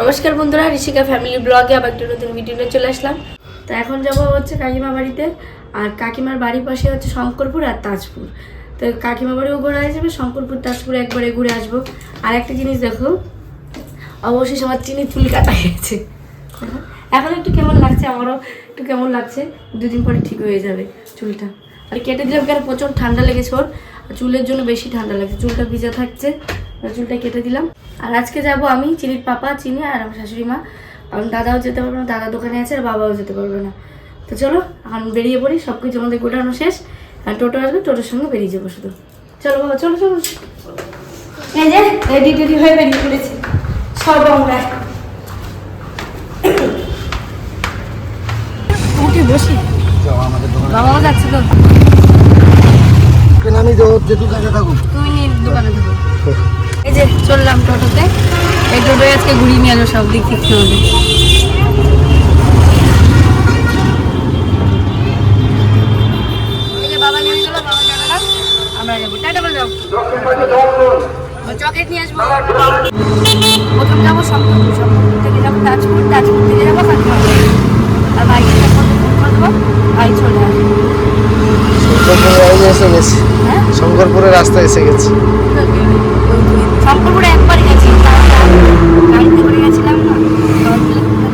নমস্কার বন্ধুরা, ঋষিকা ফ্যামিলি ব্লগে আবার একটা নতুন ভিডিও নিয়ে চলে আসলাম। তো এখন যাব হচ্ছে কাকিমা বাড়িতে, আর কাকিমার বাড়ির পাশে হচ্ছে শঙ্করপুর আর তাজপুর। তো কাকিমা বাড়িও ঘোরা হয়ে যাবে, শঙ্করপুর, তাজপুর একবারে ঘুরে আসব। আর একটা জিনিস দেখো অবশ্যই আমার চিনি চুল কাটা গেছে এখন একটু কেমন লাগছে? আমারও একটু কেমন লাগছে? দুদিন পরে ঠিক হয়ে যাবে চুলটা। আর কেটে দিলাম কেন? প্রচুর ঠান্ডা লেগেছে ওর। চুলের জন্য বেশি ঠান্ডা লাগছে। চুলটা ভিজা থাকছে চুলটা কেটে দিলাম। আর আজকে যাব আমি চিনির পাপা চিনি আর আমার শাশুড়ি মা। কারণ দাদাও যেতে পারবে না দাদা দোকানে আছে আর বাবাও যেতে পারবে না। তো চলো এখন বেরিয়ে পড়ি সব কিছু আমাদের গোটানো শেষ। আর টোটো আসবে টোটোর সঙ্গে বেরিয়ে যাব শুধু। চলো বাবা চলো চলো। এই যে রেডি টেডি হয়ে বেরিয়ে পড়েছি। সব আমরা উঠে বসি। বাবাও যাচ্ছে তো। আমি কাছে থাকুক। তুমি নিয়ে দোকানে দেবো এই যে চললাম টোটোতে। এই টোটোয় আজকে ঘুরিয়ে নিয়ে এলো সব দিক থেকে হবে। যাব। টাটা বলে যাও। চকলেট নিয়ে আসব। প্রথম যাব শঙ্করপুর শঙ্করপুর থেকে যাব। তাজপুর তাজপুর থেকে যাব আর ভাই চলে আসবে। এসে গেছি। হ্যাঁ? শঙ্করপুরের রাস্তা এসে গেছি। শঙ্করপুরে একবার গেছি গাড়িতে করে গেছিলাম না?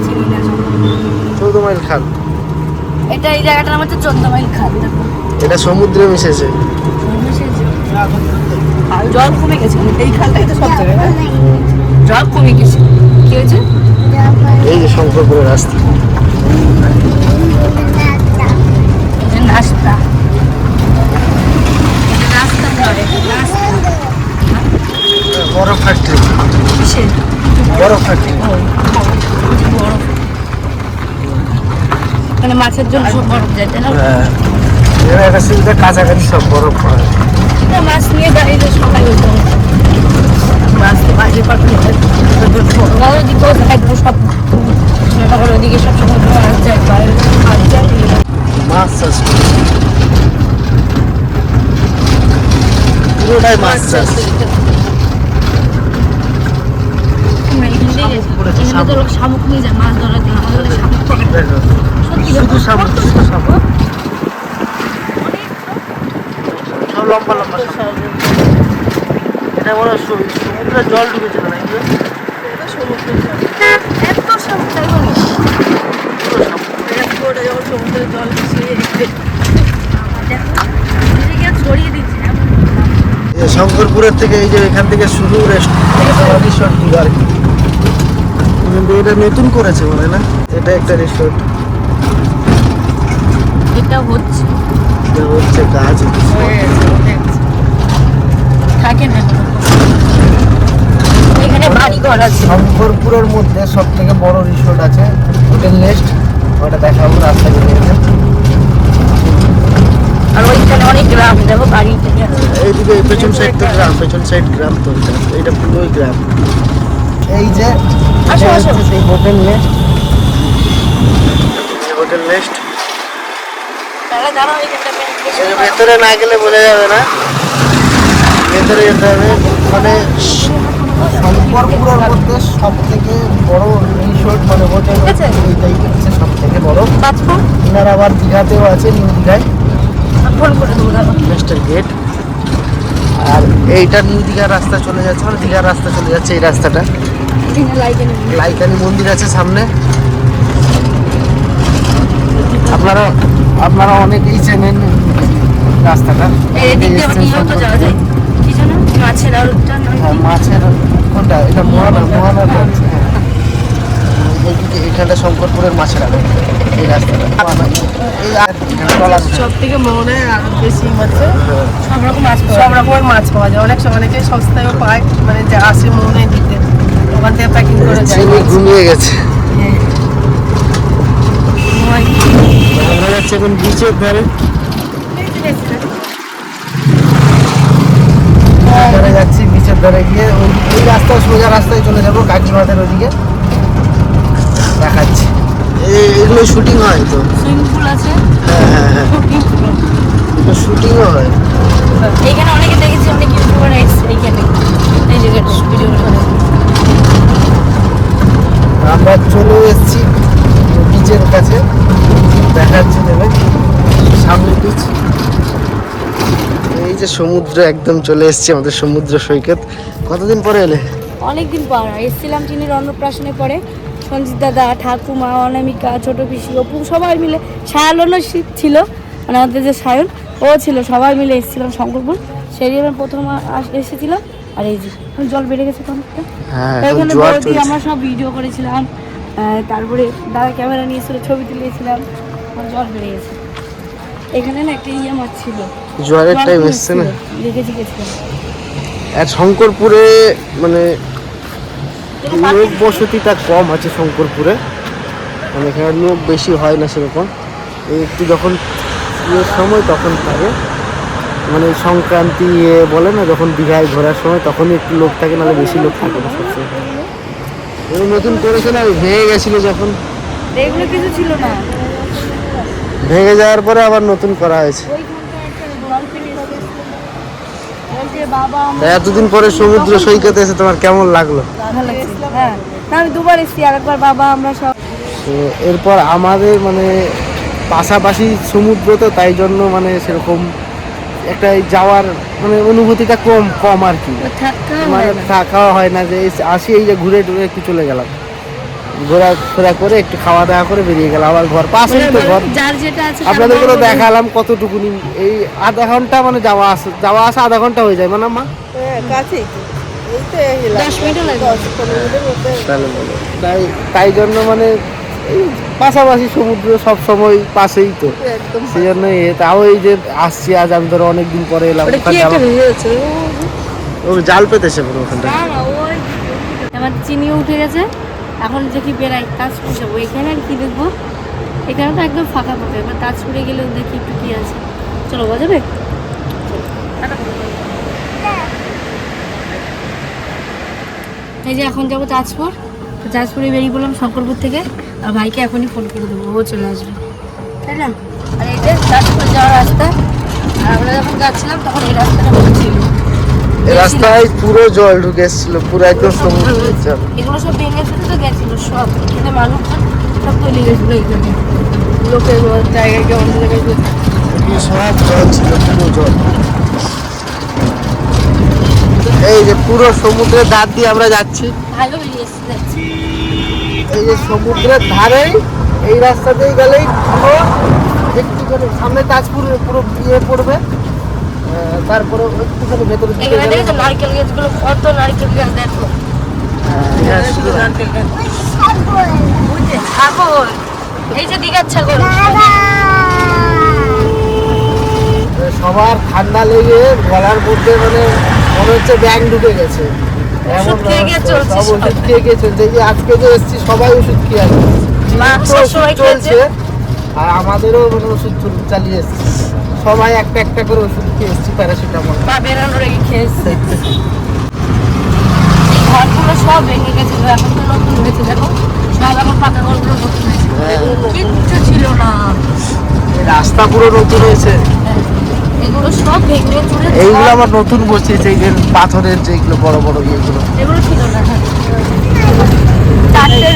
চিনি না। চৌদ্দ মাইল খাল। এটা এই জায়গাটার নাম হচ্ছে চোদ্দ মাইল খাল এটা সমুদ্রে মিশেছে। জল কমে গেছে এই খালটাই তো সব জায়গায় জল কমে গেছে। কি হয়েছে? এই যে শঙ্করপুরের রাস্তা। এই যে নাস্তা এটা রাস্তা নয় রাস্তা বরফ ফ্যাক্টরি কিসের? বরফ ফ্যাক্টরি বরফ মানে মাছের জন্য সব বরফ যায় তাই না? হ্যাঁ। সিলতে কাছাকাছি সব বরফ না, মাছ নিয়ে দাঁড়িয়ে সবাই হতো মাছ তো বাইরে পাঠানো হয় ওদিকেও একদম সব নগর ওদিকে সব সমুদ্র মাছ যায় বাইরে মাছ যায়। মাছ চাষ করে। পুরোটাই মাছ চাষ। গেছি। তো লোক শামুক নিয়ে যায় মাছ ধরার জন্য। আমাদের ওখানে শামুক সত্যি শুধু শামুক শুধু শামুক। শামুক। সব লম্বা লম্বা শামুক। এটা মনে হয় সু- সমুদ্রে জল ঢুকেছিল নাকি? এত শামুক তাই বলিস? পুরোটা যখন সমুদ্রের জল মিশিয়ে ছড়িয়ে দিচ্ছে শঙ্করপুরের থেকে এই যে এখান থেকে শুরু রেস্টুরেন্ট রিসোর্ট আর কি। কিন্তু এটা নতুন করেছে মনে না? এটা একটা রিসোর্ট এটা হচ্ছে। এটা হচ্ছে কাজ থাকে না। এখানে বাড়ি ঘর আছে। শঙ্করপুরের মধ্যে সব থেকে বড় রিসোর্ট আছে। Hotel Nest. ওটা দেখাবো রাস্তা আর ওইখানে অনেক গ্রাম দেখো বাড়ি এইদিকে পেছন সাইড তো গ্রাম পেছন সাইড গ্রাম তো এটা। পুরোই গ্রাম। এই যে আসো, এটা আসো। সেই হোটেল নেস্ট হোটেল নেস্ট ভেতরে না গেলে বোঝা যাবে না। ভেতরে যেতে হবে। মানে শঙ্করপুরের মধ্যে সব থেকে বড় রিসোর্ট মানে হোটেল। এইটাই হচ্ছে সব থেকে বড় এনার আবার দীঘাতেও আছে নিউ দীঘায়। ফোন করে দেবো দাঁড়াও। গেট আর এইটা নিউ দীঘার রাস্তা চলে যাচ্ছে মানে দীঘার রাস্তা চলে যাচ্ছে এই রাস্তাটা। লাইকানি মন্দির। আছে সামনে। আপনারা আপনারা অনেকেই চেনেন রাস্তাটা। এই দিক দিয়ে আবার নিয়েও তো যাওয়া যায়। কি জানো? মাছের হ্যাঁ, মাছের কোনটা? এটা মোহানা মোহানা যাচ্ছে এখানটা শঙ্করপুরের মাছের আড়ত এই রাস্তাটা। সব থেকে মনে হয় আরও বেশি হচ্ছে সব রকম মাছ পাওয়া সব যায়। রকমের মাছ পাওয়া যায়। অনেক সময় অনেকে সস্তায়ও পায়। মানে যে আসে মনে দিতে ওখান থেকে প্যাকিং করে যায়। ঘুমিয়ে গেছে। আমরা যাচ্ছি এখন বিচের ধারে ধারে যাচ্ছি বিচের ধারে গিয়ে ওই ওই রাস্তায় সোজা রাস্তায় চলে যাব কাকিমাদের ওদিকে দেখাচ্ছি এগুলো শুটিং হয় তো সুইমিং পুল আছে হ্যাঁ হ্যাঁ হ্যাঁ শুটিংও হয় এখানে। অনেকে দেখেছি অনেক ইউটিউবার এসছে এইখানে এই জায়গাটা ভিডিও করে। আমরা চলে এসেছি বীজের কাছে। দেখাচ্ছি দেবে সামনে বীজ এই যে সমুদ্র একদম চলে এসেছি আমাদের সমুদ্র সৈকত। কতদিন পরে এলে? অনেকদিন পর। এসেছিলাম চিনির অন্নপ্রাশনে পরে। সঞ্জিত দাদা, ঠাকুমা, অনামিকা, ছোট পিসি, অপু, সবাই মিলে সায়ন শীত ছিল মানে আমাদের যে সায়ন, ও ছিল। সবাই মিলে এসেছিলাম শঙ্করপুর। সেই প্রথম এসেছিলাম। আর এই যে জল বেড়ে গেছে অনেকটা। হ্যাঁ জোয়ার বৌদি আমরা সব ভিডিও করেছিলাম তারপরে দাদা ক্যামেরা নিয়েছিল ছবি তুলিয়েছিলাম এখন জল বেড়ে গেছে। এখানে না একটা ইয়ে মাছ ছিল। জোয়ারের টাইম এসছে না দেখেছি গেছিলাম আর শঙ্করপুরে মানে লোক বসতিটা কম আছে শঙ্করপুরে। মানে এখানে লোক বেশি হয় না সেরকম। একটু যখন ইয়ের সময় তখন থাকে। মানে সংক্রান্তি ইয়ে বলে না যখন দীঘায় ঘোরার সময় তখনই একটু লোক থাকে নাহলে বেশি লোক থাকে না সবসময়। নতুন করেছে না ভেঙে গেছিল যখন? এগুলো কিছু ছিল না। ভেঙে যাওয়ার পরে আবার নতুন করা হয়েছে। এতদিন পরে সমুদ্র সৈকতে এসে তোমার কেমন লাগল? হ্যাঁ। আমি দুবার এসেছি বাবা আমরা সব এরপর আমাদের মানে পাশাপাশি সমুদ্র তো তাই জন্য মানে সেরকম একটা এই যাওয়ার মানে অনুভূতিটা কম কম আর কি। থাকা মানে হয় না। থাকাও হয় না যে এই আসি এই যে ঘুরে টুরে একটু চলে গেলাম। ঘোরাফেরা করে একটু খাওয়া দাওয়া করে বেরিয়ে গেলাম আবার ঘর পাশেই তো ঘর। যার যেটা আছে তার আপনাদেরকে তো ভালো লাগে। দেখালাম কতটুকুনি এই আধা ঘণ্টা মানে যাওয়া আসা যাওয়া আসা আধা ঘণ্টা হয়ে যায় মানে মা? হ্যাঁ কাছেই। তাই তাই জন্য মানে এই পাশাপাশি সমুদ্র সব সময় পাশেই তো। একদম সেই জন্য এ তাও এই যে আসছি আজ আমি ধরো অনেকদিন পরে এলাম ও জাল পেতেছে পুরো ওখানটা। এবার চিনিও উঠে গেছে। এখন দেখি বেড়াই তাজপুর যাব। এখানে আর কি দেখব? এখানে তো একদম ফাঁকা ফাঁকা এবার তাজপুরে গেলেও দেখি একটু কি আছে। চলো বাজাবে এই যে এখন যাব তাজপুর। তো তাজপুরে বেরিয়ে পড়লাম শঙ্করপুর থেকে আর ভাইকে এখনই ফোন করে দেবো ও চলে আসবে। তাই না? আর এটা যে তাজপুর যাওয়ার রাস্তা আর আমরা যখন যাচ্ছিলাম তখন এই রাস্তাটা ছিল। এই রাস্তায় পুরো জল ঢুকে এসেছিল পুরো একদম সমুদ্রের জল। এগুলো সব ভেঙে ফেলে তো গেছিল সব। এখানে মানুষজন সব তৈরি গেছিল এখানে। লোকের জায়গাকে অন্য জায়গায় সব জল ছিল পুরো জল। এই যে পুরো সমুদ্রের ধার দিয়ে আমরা যাচ্ছি। ভালো বেরিয়ে যাচ্ছি এই যে সমুদ্রের ধারেই এই রাস্তা দিয়ে গেলেই পুরো একটুখানি সামনে তাজপুর পুরো ইয়ে পড়বে। তারপরে একটুখানি ভেতরে দিকে গেলে- নারকেল গাছগুলো কত নারকেল গাছ দেখো। হ্যাঁ, বুঝছে ছাগল। এই যে দিঘার ছাগল। সবার ঠান্ডা লেগে গলার মধ্যে মানে মনে হচ্ছে ব্যাং ঢুকে গেছে। এমন খেয়ে খেয়ে সব ওষুধ খেয়ে খেয়ে চলছে। এই যে আজকে যে এসছি সবাই ওষুধ খেয়ে আসছে। চলছে। আর আমাদেরও মানে ওষুধ চালিয়ে এসছি। সবাই একটা একটা করে ওষুধ খেয়ে এসছি প্যারাসিটামল। বেরানোর আগে ঘরগুলো সব ভেঙে গেছিল এখন তো নতুন হয়েছে দেখো। সব এখন পাকা ঘরগুলো নতুন হয়েছে। হ্যাঁ। কিচ্ছু ছিল না। রাস্তা পুরো নতুন হয়েছে। এগুলো সব ভেঙে চুরে এইগুলো সব- আমার নতুন বসিয়েছে এই যে পাথরের যেগুলো বড় বড় ইয়েগুলো এগুলো ছিল না। চারটে।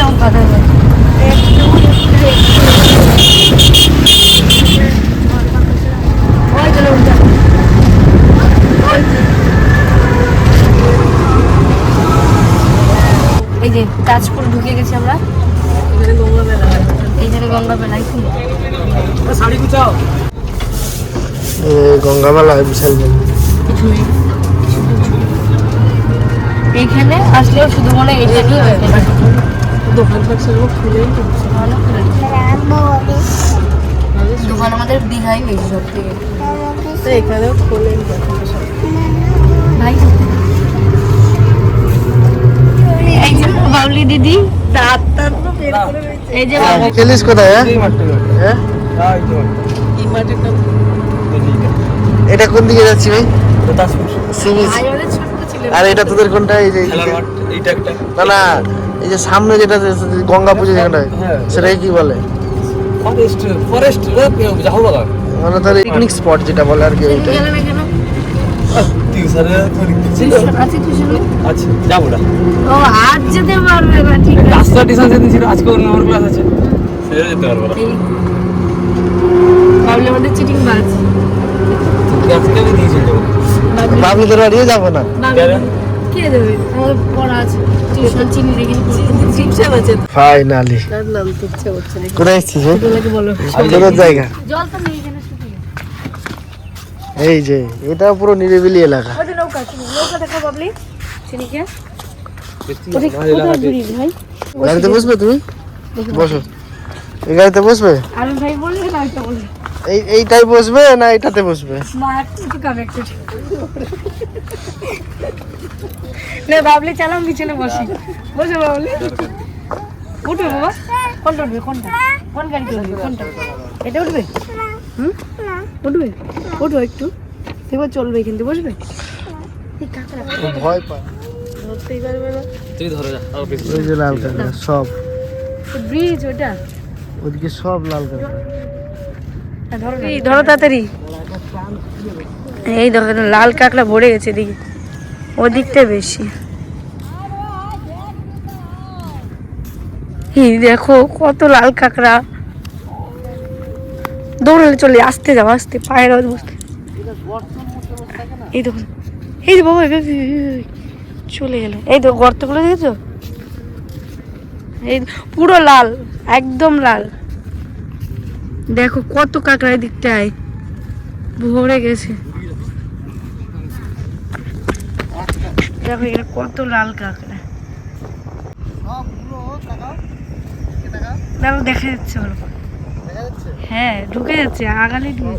এই যে তাজপুর ঢুকে গেছি আমরা এখানে গঙ্গা মেলা। এইখানে গঙ্গা বেলায় গঙ্গামালা বিশাল বড়। কিছু নেই এইখানে আসলেও শুধু মনে হয় নিয়ে দোকান খুলেই তো। দোকান আমাদের দীঘাই বেশি সব থেকে তো এখানেও খোলেন ভাই। এই যে বাবলি দিদি দাঁত দাঁত। এই যে খেলিস কোথায় হ্যাঁ? হ্যাঁ? এই মাঠেটা এটা কোন দিকে যাচ্ছি ভাই? আর এটা তোদের কোনটা? এই যে একটা। না না এই যে সামনে যেটা গঙ্গা পুজো যেখানটা হ্যাঁ। সেটাকে কি বলে? মানে ধর পিকনিক স্পট যেটা বলে আর কি টিউশনে আচ্ছা যাব আজ যেতে পারবে না ঠিক আছে। রাস্তা টিউশন সেদিন ছিল আজকে অন্য ক্লাস আছে। সেটা যেতে পারব না আমাদের চিটিং বাজ। দিয়েছিল বাবুদের বাড়িও যাব না। কে দেবে? আমাদের পড়া আছে টিউশন চিনি রেখে চিপসে আছে ফাইনালি তার নাম তো ইচ্ছে হচ্ছে না কোথায় এসছিস হে? তোমাকে বলো। সুন্দর জায়গা। জল তো নেই এখানে শুধু এই যে এটা পুরো নিরিবিলি এলাকা। গাড়িতে বসবে তুমি? বসো। এই গাড়িতে বসবে? ভাই না এই এইটাই বসবে না এটাতে বসবে? না বাবলি চালাম পিছনে বসি। বসে বাবলি। উঠবে বাবা। কোনটা উঠবে কোনটা? কোন গাড়িতে উঠবে কোনটা? এটা উঠবে? হুম? উঠবে? উঠো একটু। এবার চলবে কিন্তু বসবে? ভয় পায়। ধরতেই পারবে না। তুই ধরে যা ওই যে লাল কাঁকড়া সব। ব্রিজ ওটা ওদিকে সব লাল কাঁকড়া এই ধরো তাড়াতাড়ি। এই দেখো লাল কাঁকড়া ভরে গেছে এদিকে ওদিকটা বেশি। দেখো, কত লাল কাঁকড়া। দৌড়ালে চলে, আসতে যাও, আসতে, পায়ের আওয়াজ বুঝতে। এই দেখো, এই বাবা চলে গেল এই তো গর্তগুলো দেখেছ? এই পুরো লাল, একদম লাল। দেখো কত কাঁকড়া দিকটায়। ভরে গেছে। দেখো কত লাল কাঁকড়া। দেখো দেখা যাচ্ছে করে। হ্যাঁ ঢুকে যাচ্ছে আগালে ঢুকে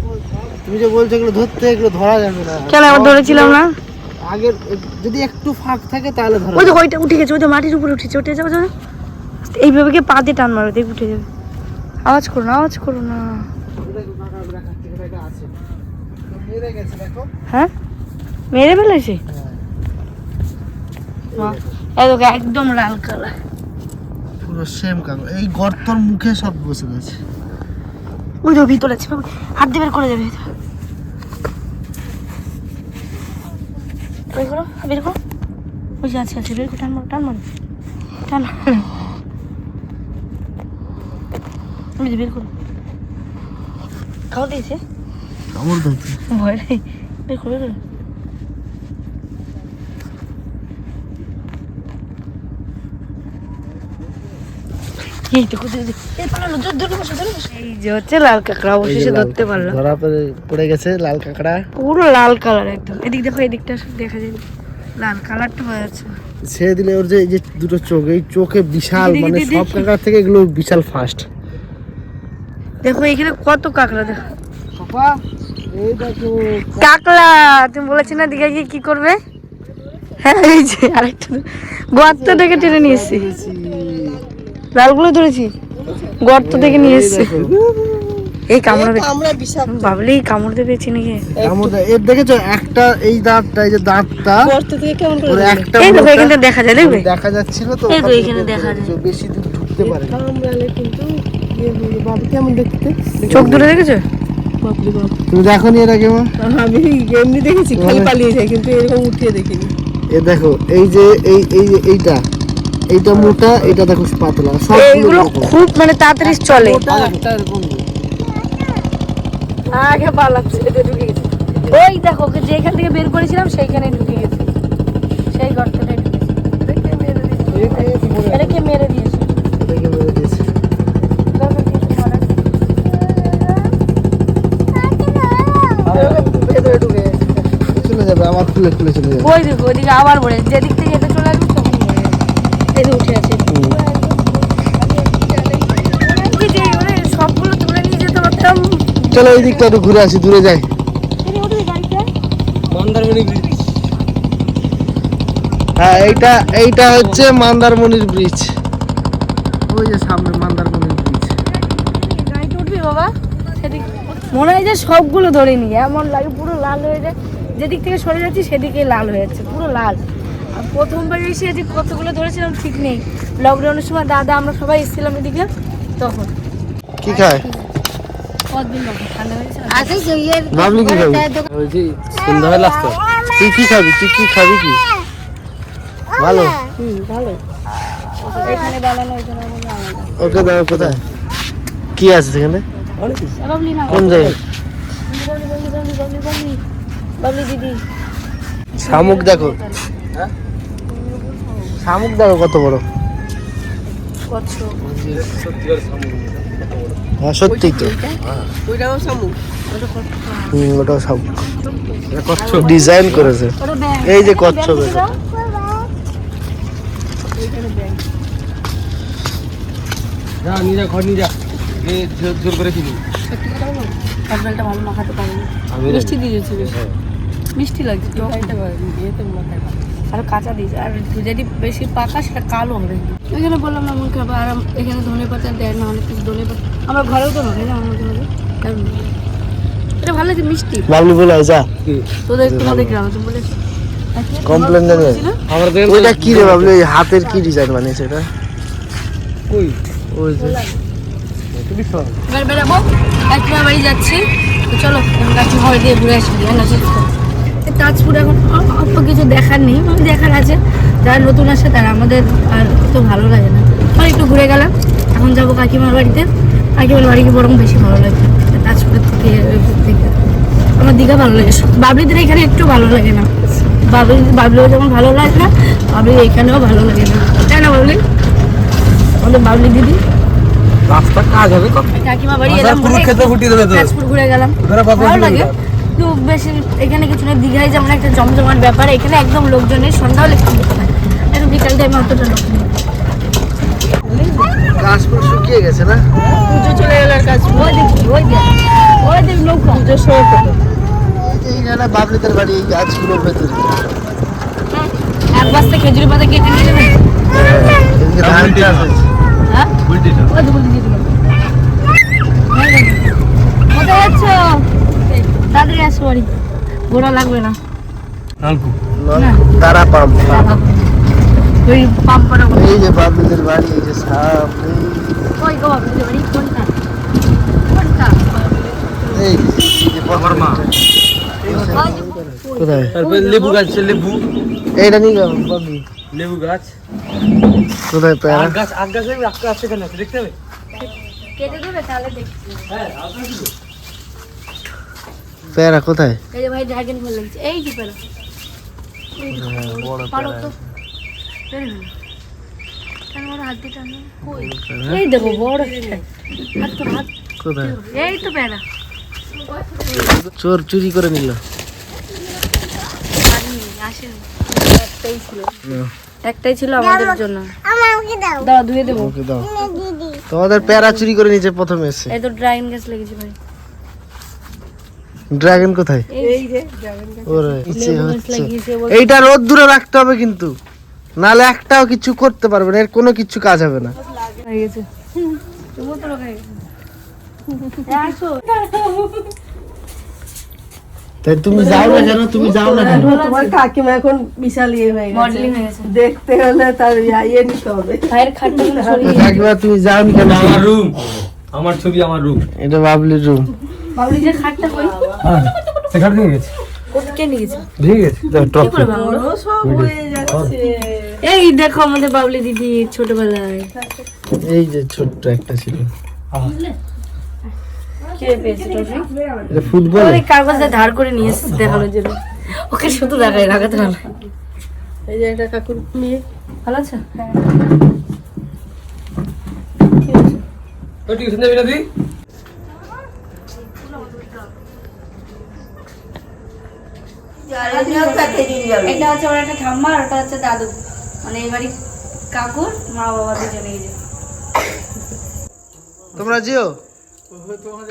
তুমি যে বলছো এগুলো ধরতে এগুলো ধরা যাবে না। কেন আবার ধরেছিলাম না? আগের যদি একটু ফাঁক থাকে তাহলে ধরা ওই তো ওইটা উঠে গেছে ওই তো মাটির উপরে উঠেছে উঠে এইভাবে গিয়ে পা দিয়ে টান মারবে দেখ উঠে যাবে। আওয়াজ করো না আওয়াজ করো না। হ্যাঁ? মেরে ফেলেছে? একদম লাল কালার। পুরো সেম কাগজ এই গর্তর মুখে সব বসে গেছে ওই তো ভিতরে আছে হাত দিয়ে বের করে যাবে বের করো বের করো। ওই যে আছে আছে বের করো টান টান টান করো। খাওয়া দিয়েছে? কামড় দিতে ভয় নেই। বের করো এই তো কোথায় এই পালালো ধরে ধরে বসো ধরে বসো। এই যে হচ্ছে লাল কাঁকড়া অবশেষে ধরতে ধরা পড়ে পড়ে গেছে লাল কাঁকড়া। পুরো লাল কালার একদম। এদিক দেখো এদিকটা দেখা যায় লাল কালারটা হয়ে ছেড়ে দিলে ওর যে এই যে দুটো চোখ এই চোখে বিশাল মানে সব। কাঁকড়ার থেকে এগুলো বিশাল ফাস্ট দেখো এখানে কত কাঁকড়া দেখো। এই কাকলা তুমি বলেছি না দিঘা গিয়ে কি করবে? হ্যাঁ এই যে আরেকটা গর্ত থেকে টেনে নিয়ে এসছি। লালগুলো ধরেছি। গর্ত থেকে নিয়ে এসছি। এই কামড়াবে ভাবলি কামড় দেবে চিনি গিয়ে কামড় দেয়। এর দেখেছ একটা এই দাঁতটা এই যে দাঁতটা গর্ত থেকে কেমন করে একটা এই দেখো এখানে দেখা যায় দেখবে? দেখা যাচ্ছিল তো এই তো এখানে দেখা হয়েছে। বেশি দূর ঢুকতে পারে কামড়ালে কিন্তু কেমন দেখতে চোখ দূরে দেখেছ? বাপরে তুমি দেখো নি এর আগে মা? আমি এমনি দেখেছি খালি পালিয়ে যায় কিন্তু এরকম উঠিয়ে দেখিনি। এ দেখো এই যে এই এই এইটা এইটা মোটা এইটা দেখো পাতলা সব এইগুলো খুব মানে তাড়াতাড়ি চলে। আগে পালাচ্ছে এটা ঢুকে গেছে। ওই দেখো যেখান থেকে বের করেছিলাম সেইখানে ঢুকে গেছে। সেই গর্তটাই ঢুকেছে এটাকে মেরে দিয়েছে। এটাকে মেরে দিয়েছে এটাকে মেরে দিয়েছে। দেখো কিছু করার নেই। ভেতরে ঢুকে গেছে। চলে যাবে আবার খুলে খুলে চলে যাবে। ওই দেখো ওইদিকে আবার বলে যেদিক থেকে এটা চলে আসবে তখন যে উঠে আছে। কি যে মানে সবগুলো তুলে নিয়ে যেতে পারতাম। চলো এই দিকটা একটু ঘুরে আসি দূরে যাই। মন্দারমণি ব্রিজ। হ্যাঁ এইটা এইটা হচ্ছে মান্দারমণির ব্রিজ। ওই যে সামনে মান্দারমণির ব্রিজ। গাড়িতে উঠবি বাবা? সেদিক মনে হয় যে সবগুলো ধরে নি এমন লাগে পুরো লাল হয়ে যায়। যেদিক থেকে সরে যাচ্ছি সেদিকে লাল হয়ে যাচ্ছে পুরো লাল। আর প্রথমবার এসে যে কতগুলো ধরেছিলাম ঠিক নেই। লকডাউনের সময় দাদা আমরা সবাই এসেছিলাম এদিকে তখন। কি খায়? আসতো তুই কি খাবি? তুই কি খাবি কি? ভালো। ওকে দাও কোথায়? কি আছে সেখানে? কোন জায়গায়? বাবলি দিদি। শামুক দেখো। শামুক দেখো কত বড়। কচ্ছপ। হ্যাঁ সত্যি তো। শামুক। শামুক। ডিজাইন করেছে। এই যে কচ্ছপ। যা ঘর নিয়ে যা। জোর- জোর করে কিনি কাঁকড়ালটা ভালো মাখাতে পারিনি আমি মিষ্টি দিয়েছি বেশ। মিষ্টি লাগছে টক আর কাঁচা দিয়েছে। আর যদি বেশি পাকা সেটা কালো হবে। এখানে বললাম না মন খারাপ আর এখানে ধনে পাতা দেয় না অনেক কিছু ধনে পাতা আমরা ঘরেও তো ধরে না আমাদের মাঝে এটা ভালো লাগছে মিষ্টি। বাবলু বলে যা। তোদের তোমাদের গ্রামে তুমি বলে কমপ্লেন জানিয়ে আমার ওইটা কি রে বাবলু? এই হাতের কি ডিজাইন বানিয়েছে এটা? কই? ওই যে এবার বেরাবো একবার বাড়ি যাচ্ছি। চলো গাছি ঘর দিয়ে ঘুরে আসি হ্যাঁ না তাজপুর এখন অ- অত কিছু দেখার নেই মানে দেখার আছে। যারা নতুন আসে তারা আমাদের আর তো ভালো লাগে না। আর একটু ঘুরে গেলাম। এখন যাব কাকিমার বাড়িতে। কাকিমার বাড়ি বরং বেশি ভালো লাগে? তাজপুরের থেকে থেকে। আমার দীঘা ভালো লাগে। বাবলিদের এখানে একটু ভালো লাগে না। বাবলি, বাবলিও যেমন ভালো লাগে না, বাবলি এখানেও ভালো লাগে না। তাই না, বাবলি? আমাদের বাবলি দিদি। রাস্তা কাজ হবে কত কাকিমা বাড়ি এলাম পুরো খেতে ফুটিয়ে দেবে তো। তাজপুর ঘুরে গেলাম। ভালো লাগে? কিন্তু বেশি এখানে কিছু না দীঘায় যেমন একটা জমজমাট ব্যাপার এখানে একদম লোকজনের সন্ধ্যা হলে লোক হয়। একটু বিকাল টাইমে অতটা লোক নেই। শুকিয়ে গেছে না? পুজো চলে গেল আর কাজ। ওই দেখ ওই দেখ ওই দেখ নৌকা। পুজোর সময় ফটো এই না বাবলিদের বাড়ি এই গাছগুলোর ভেতরে। হ্যাঁ, এক বস্তা খেজুরি পাতা কেটে নিয়ে যাবেন ধান চাষ হচ্ছে হ্যাঁ ওই কোথায়? যাচ্ছ তাড়াতাড়ি আসো বাড়ি ঘোরা লাগবে না। তারা পাম্প ওই পাম্পাটা এই যে বাবলিদের বাড়ি এই যে সাপ ওই গো বাবুদের বাড়ি কোনটা কোনটা এই এই যে আমার কোথায় লেবু গাছ লেবু। এইটা নিয়ে যাব লেবু গাছ। কোথায় প্যারা? আগ গাছ আগ গাছ আগ গাছ এখানে আছে দেখতে হবে? কেটে দেবে তাহলে দেখছি প্যারা কোথায়? এই যে ভাই ড্রাগন ফল লাগছে এই কি পেরা বড়। কেন হাত দিয়ে টানো? কই? এই দেখো বড় হাত তো হাত। কোথায়? এই তো পেরা চোর চুরি করে নিল। আসেনি আসেনি। একটাই ছিল একটাই ছিল আমাদের জন্য। দাও। ধুয়ে দেবো। ওকে দাও। তোমাদের প্যারা চুরি করে নিচে প্রথমে এসে। এই তো ড্রাগন গাছ লেগেছে ভাই। ড্রাগন কোথায়? এই যে গাছ। ওরে এইটা রোদ দূরে রাখতে হবে কিন্তু। নালে একটাও কিছু করতে পারবে না এর কোনো কিছু কাজ হবে না। হয়ে গেছে তুমিও তো এ, আসো তাই তুমি যাও না কেন? তুমি যাও না কেন? তোমার কাকিমা এখন বিশাল ইয়ে হয়ে গেছে। মডেলিং দেখতে হলে তার ইয়ে নিতে হবে। ভাইয়ের খাটটা সরিয়ে একবার তুমি যাও না কেন? আমার রুম আমার ছবি আমার রুম এটা বাবলির রুম বাবলি যে খাটটা কই? হ্যাঁ সেখানে দিয়ে গেছে। নিয়ে হয়ে যাচ্ছে। এই দেখো আমাদের বাবলি দিদি ছোটবেলায়। এই যে ছোট্ট একটা ছিল। কে পেয়েছে ট্রফি এটা ফুটবল। ওই কাগজে ধার করে নিয়ে এসেছে দেখানোর জন্য। ওকে শুধু দেখায় লাগাতে ভালো এই যে একটা কাকুর মেয়ে। ভালো আছে? তো টিউশন যাবি না তুই? এটা হচ্ছে আমার একটা ঠাম্মা আর ওটা হচ্ছে দাদু। মানে এই বাড়ি কাকুর মা বাবা দুজনে যে। তোমরা যেও।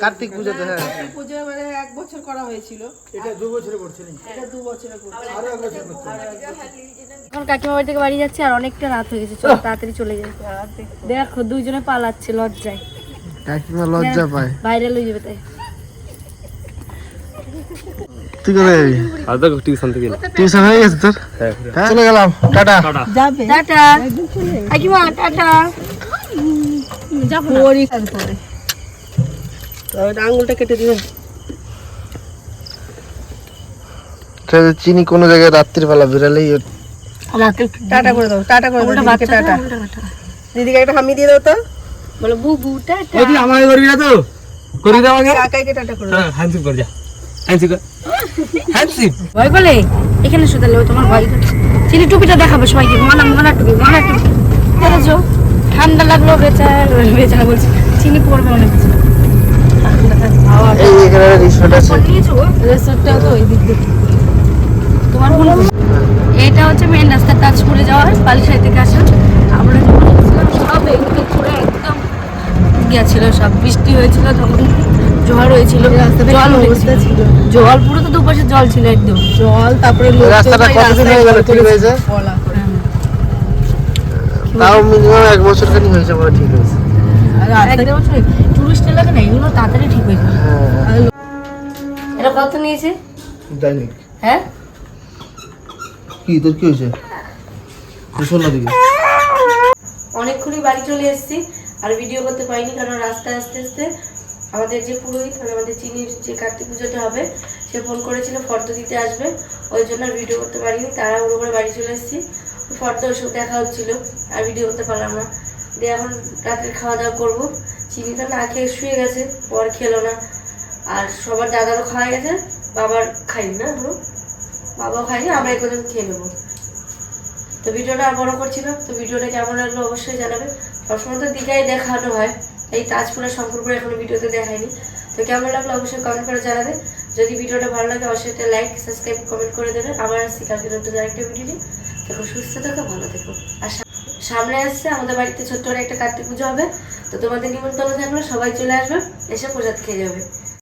কার্তিক পুজোতে হ্যাঁ। কার্তিক পুজো মানে এক বছর করা হয়েছিল। এটা দু বছরে করছে এটা দু বছরে করছে এখন কাকিমা বাড়ি থেকে বাড়ি যাচ্ছে আর অনেকটা রাত হয়ে গেছে। চলো তাড়াতাড়ি চলে যাই। দেখো দুইজনে পালাচ্ছে লজ্জায়। কাকিমা লজ্জা পায়। বাইরে লই যাবে তাই। তুই কোথায় যাবি? আর দেখো টিউশন থেকে টিউশন হয়ে গেছে তোর? হ্যাঁ। চলে গেলাম। টাটা। যাবে টাটা। কাকিমা টাটা। যাব না ওরই কাজ করে তবে আঙুলটা কেটে দিবেন। চিনি কোনো জায়গায় রাত্রিবেলা বেরালেই ওর টাটা করে দাও টাটা করে দাও দিদিকে টাটা। দিদিকে একটা হামি দিয়ে দাও তো। বলো টাটা। ওই তুই করবি না তো? করি দাও আমাকে। কাকাইকে টাটা করে দাও। হ্যাঁ হ্যান্ডসিপ কর যা। হ্যান্ডসিপ কর। হ্যান্ডসিপ ভয় করলে? এখানে শুধু তাহলে তোমার ভয় করছে। চিনি টুপিটা দেখাবো সবাইকে। মনা মনা টুপি মনা টুপি। দেখেছ? ঠান্ডা লাগল বেচারা বেচারা বলছি। চিনি পড়বে অনেক কিছু এই এখানে রিসোর্ট আছে। নিয়েছো তো ওই দিক দিয়ে। তোমার কোন এটা হচ্ছে মেন রাস্তা তাজপুরে যাওয়ার পালিশাই থেকে আসা। আমরা যখন গেছিলাম সব এগুলো ঘুরে একদম গিয়েছিল সব বৃষ্টি হয়েছিল তখন ঝড় হয়েছিল জল অবস্থা ছিল? জল পুরো তো দুপাশে জল ছিল একদম। জল তারপরে রাস্তাটা কতদিন হয়ে গেল ঠিক হয়েছে? তাও মিনিমাম এক বছর খানি হয়েছে বলে ঠিক হয়েছে। আর রাস্তা একদম টুরিস্ট এলাকা না এগুলো তাড়াতাড়ি ঠিক হয়ে যায় হ্যাঁ। এটা কত নিয়েছে? ডাইনিক হ্যাঁ? কি তোর কি হয়েছে? শোন না দিকে অনেকক্ষণই বাড়ি চলে এসেছি আর ভিডিও করতে পারিনি কারণ রাস্তায় আস্তে আস্তে আমাদের যে পুরোহিত মানে আমাদের চিনির যে কার্তিক পুজোটা হবে সে ফোন করেছিল ফর্দ দিতে আসবে ওই জন্য আর ভিডিও করতে পারিনি তারা উড়ো করে বাড়ি চলে এসেছি। ফর্দ ওসব দেখা হচ্ছিল আর ভিডিও করতে পারলাম না। দিয়ে এখন রাতের খাওয়া দাওয়া করব। চিনিটা না খেয়ে শুয়ে গেছে, পর খেলো না। আর সবার দাদারও খাওয়া গেছে, বাবার খাইনি না এখনও। বাবাও খাইনি আমরা একজন খেয়ে নেব। তো ভিডিওটা আর বড় করছি না, তো ভিডিওটা কেমন লাগল অবশ্যই জানাবে। সবসময় তো দীঘায় দেখানো হয়, এই তাজপুরা শঙ্করপুর এখনও ভিডিওতে দেখায়নি। তো কেমন লাগল অবশ্যই কমেন্ট করে জানাবে। যদি ভিডিওটা ভালো লাগে, অবশ্যই একটা লাইক সাবস্ক্রাইব কমেন্ট করে দেবে। আবার আসছি কালকে নতুন আরেকটা ভিডিও নিয়ে। দেখো সুস্থ থেকো, ভালো থেকো। আর সামনে আসছে আমাদের বাড়িতে ছোট্ট একটা কার্তিক পুজো হবে। তো তোমাদের নিমন্ত্রণ থাকল সবাই চলে আসবে এসে প্রসাদ খেয়ে যাবে।